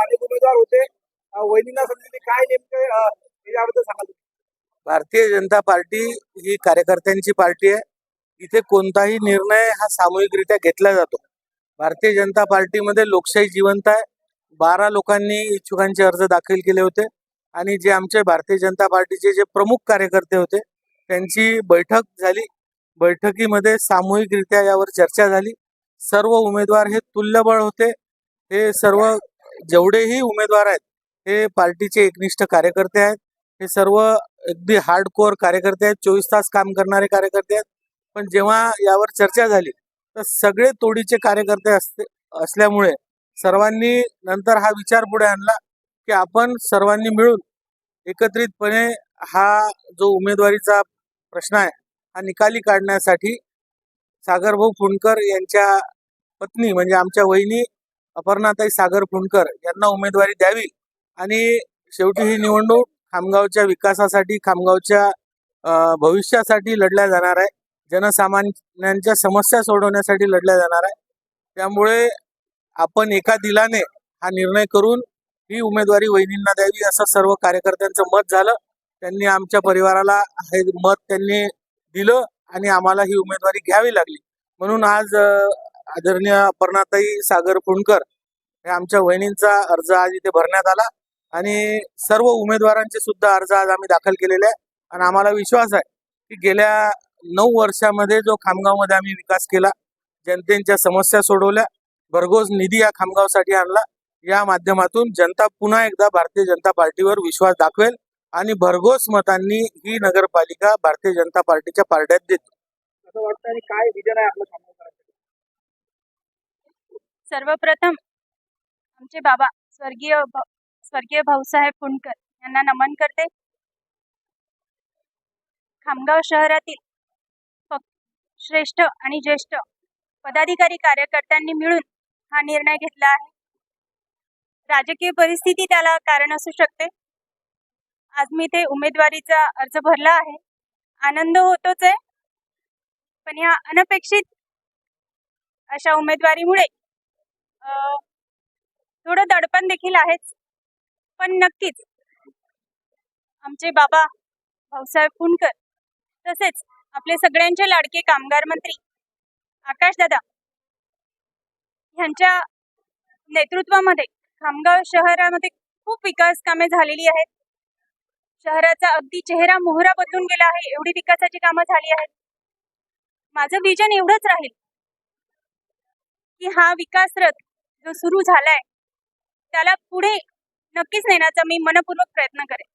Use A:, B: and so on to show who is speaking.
A: अनेक उमेदवार होते. वहिनींना समजले काय नेमकं सांगा.
B: भारतीय जनता पार्टी ही कार्यकर्त्यांची पार्टी आहे. इथे कोणताही निर्णय हा सामूहिकरित्या घेतला जातो. भारतीय जनता पार्टीमध्ये लोकशाही जिवंत आहे. बारा लोकांनी इच्छुकांचे अर्ज दाखल केले होते. आणि जे आमचे भारतीय जनता पार्टीचे जे प्रमुख कार्यकर्ते होते त्यांची बैठक झाली. बैठकीमध्ये सामूहिकरित्या यावर चर्चा झाली. सर्व उमेदवार हे तुल्यबळ होते. हे सर्व जेवढेही उमेदवार आहेत हे पार्टीचे एकनिष्ठ कार्यकर्ते आहेत. हे सर्व अगदी हार्डकोअर कार्यकर्ते आहेत. चोवीस तास काम करणारे कार्यकर्ते आहेत. पण जेव्हा यावर चर्चा झाली तर सगळे तोडीचे कार्यकर्ते असते असल्यामुळे सर्वांनी नंतर हा विचार पुढे आणला की आपण सर्वांनी मिळून एकत्रितपणे हा जो उमेदवारीचा प्रश्न आहे हा निकाली काढण्यासाठी सागरभाऊ फुंडकर यांच्या पत्नी म्हणजे आमच्या वहिनी अपर्णाताई सागर फुंडकर यांना उमेदवारी द्यावी. आणि शेवटी ही निवडणूक खामगावच्या विकासासाठी खामगावच्या भविष्यासाठी लढल्या जाणार आहे. जनसामान्यांच्या समस्या सोडवण्यासाठी लढल्या जाणार आहे. त्यामुळे आपण एका दिलाने हा निर्णय करून ही उमेदवारी वहिनींना द्यावी असं सर्व कार्यकर्त्यांचं मत झालं. त्यांनी आमच्या परिवाराला हे मत त्यांनी दिलं आणि आम्हाला ही उमेदवारी घ्यावी लागली. म्हणून आज आदरणीय अपर्णाताई सागर फुंडकर हे आमच्या वहिनींचा अर्ज आज इथे भरण्यात आला आणि सर्व उमेदवारांचे सुद्धा अर्ज आज आम्ही दाखल केलेले आहे. आणि आम्हाला विश्वास आहे की गेल्या नऊ वर्षामध्ये जो खामगावमध्ये आम्ही विकास केला जनतेच्या समस्या सोडवल्या भरघोस निधी या खामगावसाठी आणला या माध्यमातून जनता पुन्हा एकदा भारतीय जनता पार्टीवर विश्वास दाखवेल. आणि भरघोस मतांनी ही नगरपालिका भारतीय जनता पार्टीच्या पारड्यात देते.
A: असं वाटतं आणि काय विजन आहे आपलं सामना करायचं
C: सर्वप्रथम आमचे बाबा स्वर्गीय भा- स्वर्गीय भाऊसाहेब फुंडकर यांना नमन करते. खामगाव शहरातील प- श्रेष्ठ आणि ज्येष्ठ पदाधिकारी कार्यकर्त्यांनी मिळून हा निर्णय घेतला आहे. राजकीय परिस्थिती त्याला कारण असू शकते. आज मी ते उमेदवारीचा अर्ज भरला आहे. आनंद होतोच आहे. पण या अनपेक्षित अशा उमेदवारीमुळे थोडं दडपण देखील आहेच. पण नक्कीच आमचे बाबा भाऊसाहेब फुंडकर तसेच आपले सगळ्यांचे लाडके कामगार मंत्री आकाशदादा ह्यांच्या नेतृत्वामध्ये खामगाव शहरामध्ये खूप विकास कामे झालेली आहेत. शहराचा अगदी चेहरा मोहरा बदलून गेला आहे. एवढी विकासाची कामं झाली आहेत. माझं विजन एवढंच राहील की हा विकास रथ जो सुरू झालाय त्याला पुढे नक्कीच नेण्याचा मी मनपूर्वक प्रयत्न करेन.